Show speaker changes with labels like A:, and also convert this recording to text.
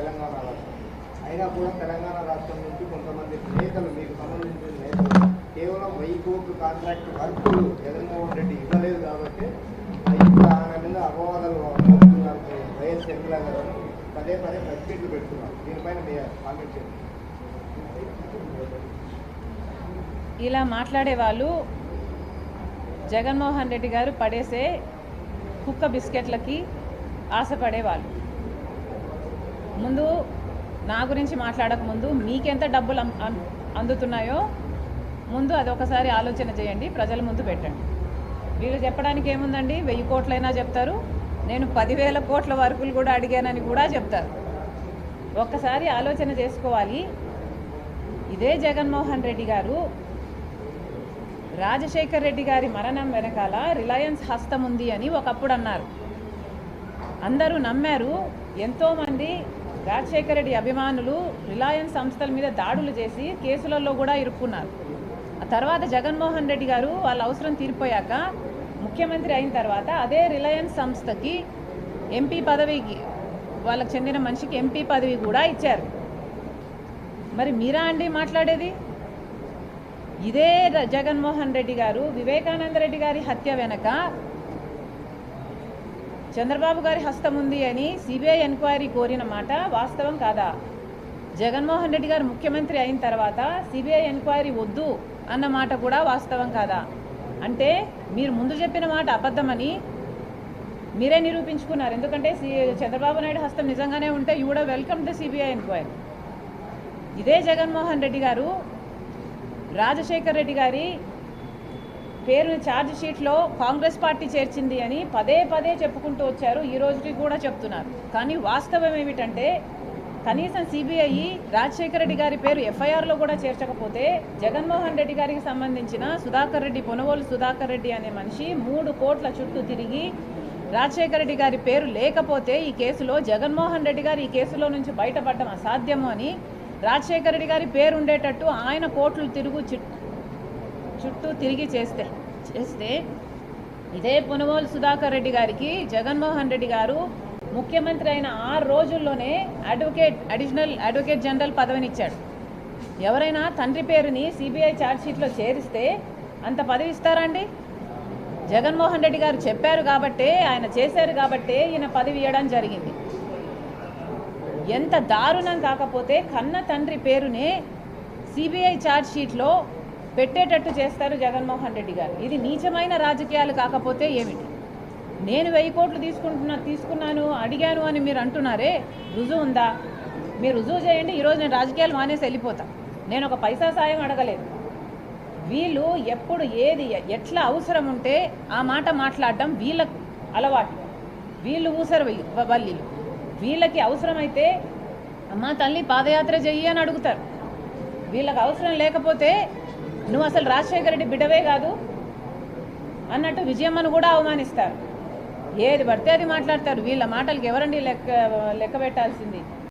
A: తెలంగాణ రాష్ట్రం. అయినా కూడా తెలంగాణ రాష్ట్రం నుంచి కొంతమంది నేతలు మీకు సంబంధించిన నేతలు కేవలం వెయ్యి కోట్లు కాంట్రాక్ట్ వర్కులు జగన్మోహన్ రెడ్డి ఇవ్వలేదు కాబట్టి ఇప్పుడు ఆయన మీద అపవాదాలు మోపుతున్నారు వైఎస్ షర్మిల గారు. పదే పదే ప్రెస్ పెడుతున్నారు. దీనిపైన మీ కామెంట్ చేయండి.
B: ఇలా మాట్లాడే వాళ్ళు జగన్మోహన్ రెడ్డి గారు పడేసే కుక్క బిస్కెట్లకి ఆశపడే వాళ్ళు ముందు నా గురించి మాట్లాడకముందు మీకెంత డబ్బులు అం- అందుతున్నాయో ముందు అది ఒకసారి ఆలోచన చేయండి ప్రజల ముందు పెట్టండి. వీళ్ళు చెప్పడానికి ఏముందండి? వెయ్యి కోట్లైనా చెప్తారు. నేను పదివేల కోట్ల వరకులు కూడా అడిగానని కూడా చెప్తారు. ఒక్కసారి ఆలోచన చేసుకోవాలి. ఇదే జగన్మోహన్ రెడ్డి గారు రాజశేఖర్ రెడ్డి గారి మరణం వెనకాల రిలయన్స్ హస్తం ఉంది అని ఒకప్పుడు అన్నారు. అందరూ నమ్మారు. ఎంతోమంది రాజశేఖర రెడ్డి అభిమానులు రిలయన్స్ సంస్థల మీద దాడులు చేసి కేసులలో కూడా ఇరుక్కున్నారు. ఆ తర్వాత జగన్మోహన్ రెడ్డి గారు వాళ్ళ అవసరం తీరిపోయాక ముఖ్యమంత్రి అయిన తర్వాత అదే రిలయన్స్ సంస్థకి ఎంపీ పదవికి వాళ్ళకి చెందిన మనిషికి ఎంపీ పదవి కూడా ఇచ్చారు. మరి మీరా అండి మాట్లాడేది? ఇదే జగన్మోహన్ రెడ్డి గారు వివేకానంద రెడ్డి గారి హత్య వెనక చంద్రబాబు గారి హస్తం ఉంది అని సిబిఐ ఎంక్వైరీ కోరిన మాట వాస్తవం కాదా? జగన్మోహన్ రెడ్డి గారు ముఖ్యమంత్రి అయిన తర్వాత సిబిఐ ఎంక్వైరీ వద్దు అన్న మాట కూడా వాస్తవం కాదా? అంటే మీరు ముందు చెప్పిన మాట అబద్ధమని మీరే నిరూపించుకున్నారు. ఎందుకంటే సి చంద్రబాబు నాయుడు హస్తం నిజంగానే ఉంటే యూ కూడా వెల్కమ్ ద సిబిఐ ఎంక్వైరీ ఇదే జగన్మోహన్ రెడ్డి గారు రాజశేఖర్ రెడ్డి గారి పేరుని ఛార్జ్ షీట్లో కాంగ్రెస్ పార్టీ చేర్చింది అని పదే పదే చెప్పుకుంటూ వచ్చారు. ఈ రోజుకి కూడా చెప్తున్నారు. కానీ వాస్తవం ఏమిటంటే కనీసం సిబిఐ రాజశేఖర రెడ్డి గారి పేరు ఎఫ్ఐఆర్లో కూడా చేర్చకపోతే జగన్మోహన్ రెడ్డి గారికి సంబంధించిన సుధాకర్ రెడ్డి పొనవోలు సుధాకర్ రెడ్డి అనే మనిషి మూడు కోట్ల చుట్టూ తిరిగి రాజశేఖర రెడ్డి గారి పేరు లేకపోతే ఈ కేసులో జగన్మోహన్ రెడ్డి గారు ఈ కేసులో నుంచి బయటపడడం అసాధ్యము అని రాజశేఖర రెడ్డి గారి పేరు ఉండేటట్టు ఆయన కోట్లు తిరుగు చుట్టూ తిరిగి చేస్తే చేస్తే ఇదే పునవోలు సుధాకర్ రెడ్డి గారికి జగన్మోహన్ రెడ్డి గారు ముఖ్యమంత్రి అయిన ఆరు రోజుల్లోనే అడ్వకేట్ అడిషనల్ అడ్వకేట్ జనరల్ పదవినిచ్చాడు. ఎవరైనా తండ్రి పేరుని సిబిఐ ఛార్జ్షీట్లో చేరిస్తే అంత పదవి ఇస్తారా అండి? జగన్మోహన్ రెడ్డి గారు చెప్పారు కాబట్టే ఆయన చేశారు కాబట్టే ఈయన పదవి ఇవ్వడం జరిగింది. ఎంత దారుణం కాకపోతే కన్న తండ్రి పేరునే సిబిఐ ఛార్జ్షీట్లో పెట్టేటట్టు చేస్తారు జగన్మోహన్ రెడ్డి గారు. ఇది నీచమైన రాజకీయాలు కాకపోతే ఏమిటి? నేను వెయ్యి కోట్లు తీసుకుంటున్నా తీసుకున్నాను అడిగాను అని మీరు అంటున్నారే రుజువు ఉందా? మీరు రుజువు చేయండి ఈరోజు నేను రాజకీయాలు మానేసి వెళ్ళిపోతా. నేను ఒక పైసా సాయం అడగలేదు. వీళ్ళు ఎప్పుడు ఏది ఎట్లా అవసరం ఉంటే ఆ మాట మాట్లాడడం వీళ్ళకు అలవాటు. వీళ్ళు ఊసరు వెయ్యి- వల్లీలు. వీళ్ళకి అవసరమైతే అమ్మ తల్లి పాదయాత్ర చెయ్యి అని అడుగుతారు. వీళ్ళకి అవసరం లేకపోతే నువ్వు అసలు రాజశేఖర రెడ్డి బిడ్డవే కాదు అన్నట్టు విజయమ్మను కూడా అవమానిస్తారు. ఏది పడితే అది మాట్లాడతారు. వీళ్ళ మాటలకి ఎవరండి లెక్క లెక్క పెట్టాల్సింది?